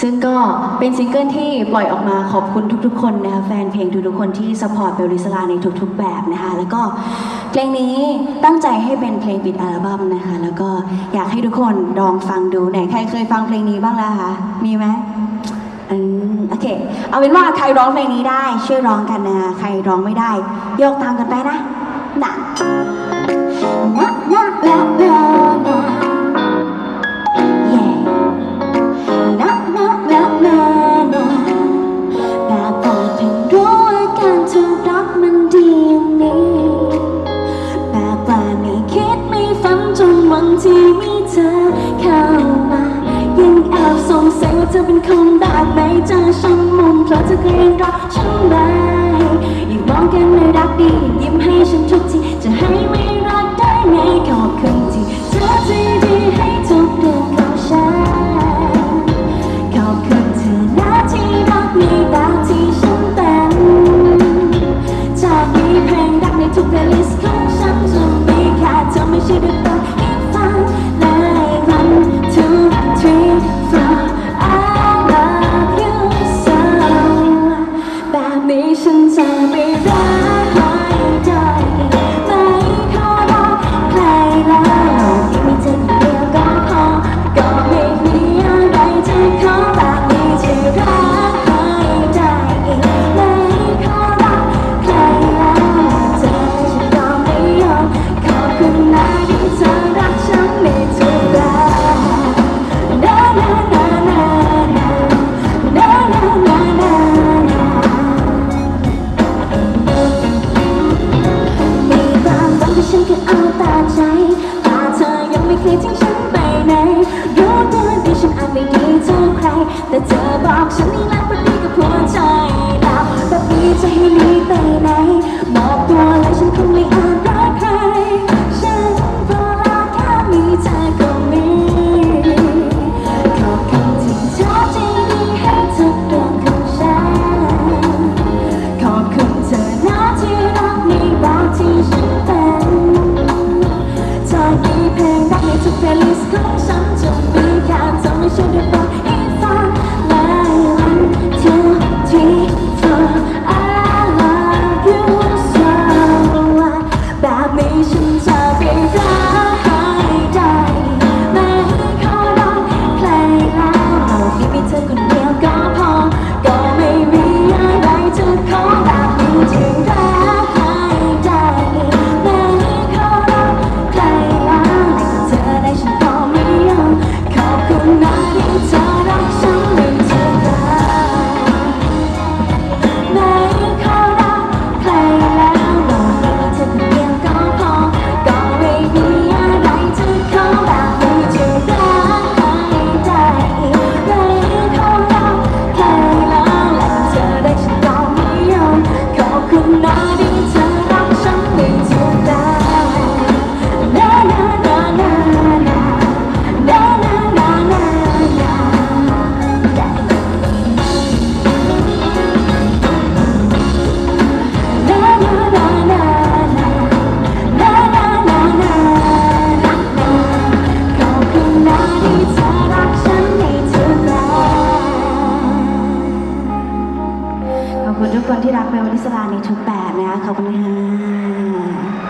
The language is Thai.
ซึ่งก็เป็นซิงเกิลที่ปล่อยออกมาขอบคุณทุกๆ คนนะคะแฟนเพลงทุกๆคนที่สปอร์ตเบลลิสลาในทุกๆ แบบนะคะแล้วก็เพลงนี้ตั้งใจให้เป็นเพลงปิดอัลบั้มนะคะ แล้วก็อยากให้ทุกคนลองฟังดูไหนใครเคยฟังเพลงนี้บ้างล่ะคะมีไหมอืมโอเค เอาเป็นว่าใครร้องเพลงนี้ได้ช่วยร้องกันนะใครร้องไม่ได้โยกตามกันไปนะนะนะ เธอเป็นคนแบบไหนเจอฉันมุมเพราะเธอเคยรักฉันไหมยิ่งมองกันเลยรักดียิ้มให้ฉันทุกทีจะให้ไม่รักได้ไงขอบคุณที่เธอใจดีให้ทุกเรื่องของฉันขอบคุณเธอนะที่รักในแบบที่ฉันเป็นจากนี้เพลงรักในทุกเพลย์ลิสต์ นี้จะให้ไปไหนบอกตัวแล้วฉันคงไม่อา จะขอ คุณทุกคนที่รักแมวลิสลาในทุกแบบนะคะขอบคุณค่ะ